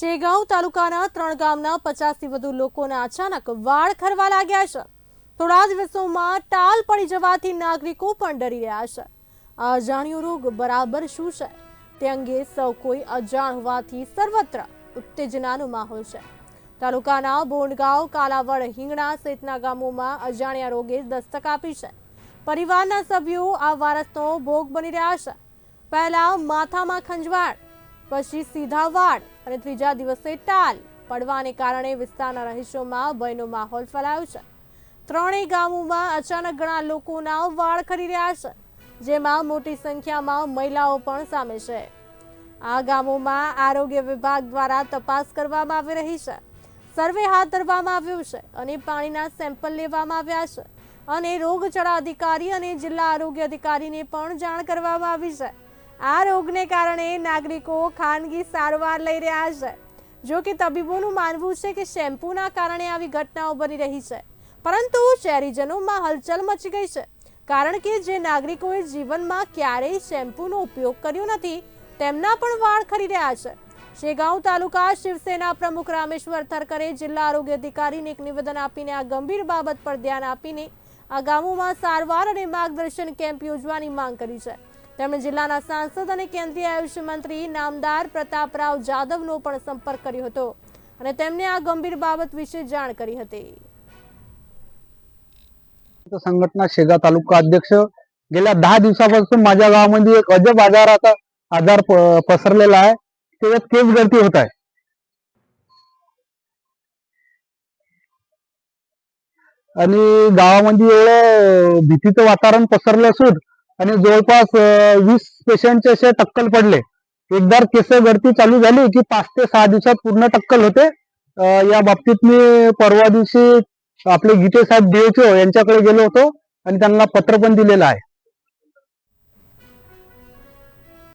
શેગાંવ તાલુકાના ત્રણ ગામના પચાસથી વધુ લોકોના અચાનક વાળ ખરવા લાગ્યા છે. થોડા દિવસોમાં ટાલ પડી જવાથી નાગરિકો પણ ડરી રહ્યા છે. આ અજાણ્યો રોગ બરાબર શું છે? તે અંગે સૌ કોઈ અજાણ હોવાથી સર્વત્ર ઉત્તેજનાનો માહોલ છે. તાલુકાના બોંડગાંવ, કાલાવડ, હિંગણા સહિતના ગામોમાં અજાણ્યા રોગે દસ્તક આપી છે. પરિવારના સભ્યો આ વારસનો ભોગ બની રહ્યા છે. પહેલા માથામાં ખંજવાળ પછી સીધા વાળ અને ત્રીજા દિવસે ટાલ. પડવાને કારણે વિસ્તારના રહીશોમાં ભયનો માહોલ ફેલાયો છે. ત્રણેય ગામોમાં અચાનક ઘણા લોકોના વાળ ખરી રહ્યા છે, જેમાં મોટી સંખ્યામાં મહિલાઓ પણ સામે છે. આ ગામોમાં આરોગ્ય વિભાગ દ્વારા તપાસ કરવામાં આવી રહી છે. સર્વે હાથ ધરવામાં આવ્યું છે અને પાણીના સેમ્પલ લેવામાં આવ્યા છે. અને રોગચાળા અધિકારી અને જિલ્લા આરોગ્ય અધિકારીને પણ જાણ કરવામાં આવી છે. આ રોગને કારણે નાગરિકો ખાનગી સારવાર લઈ રહ્યા છે. જો કે તબીબોનું માનવું છે કે શેમ્પૂના કારણે આવી ઘટનાઓ બની રહી છે. પરંતુ શહેરીજનોમાં હલચલ મચી ગઈ છે. કારણ કે જે નાગરિકોએ જીવનમાં ક્યારેય શેમ્પૂનો ઉપયોગ કર્યો નથી, તેમના પણ વાળ ખરી રહ્યા છે. શેગાંવ તાલુકા શિવસેના પ્રમુખ રામેશ્વર થરકરે જિલ્લા આરોગ્ય અધિકારીને એક નિવેદન આપીને આ ગંભીર બાબત પર ધ્યાન આપીને આ ગામોમાં સારવાર અને માર્ગદર્શન કેમ્પ યોજવાની માંગ કરી છે. તેમણે જિલ્લાના સાંસદ અને કેન્દ્રીય આયુષ મંત્રી નામદાર પ્રતાપરાવ જાદવનો પણ સંપર્ક કર્યો હતો અને તેમને આ ગંભીર બાબત વિશે જાણ કરી હતી संघटना शेगाव तालुका अध्यक्ष गेल्या दहा दिवसापासून माझ्या गावामध्ये एक अजब आजार आता आजार प- पसरलेला आहे त्याच्यात केस गळती होत आहे आणि गावामध्ये एवढं भीतीचं वातावरण पसरलं असून आणि जवळपास वीस पेशंटचे असे टक्कल पडले. एकदा केस गळती चालू झाली की पाच ते सहा दिवसात पूर्ण टक्कल होते. या बाबतीत मी परवा दिवशी आपले गीते साहेब डीएचओ यांच्याकडे गेलो होतो आणि त्यांना पत्र पण दिलेलं आहे.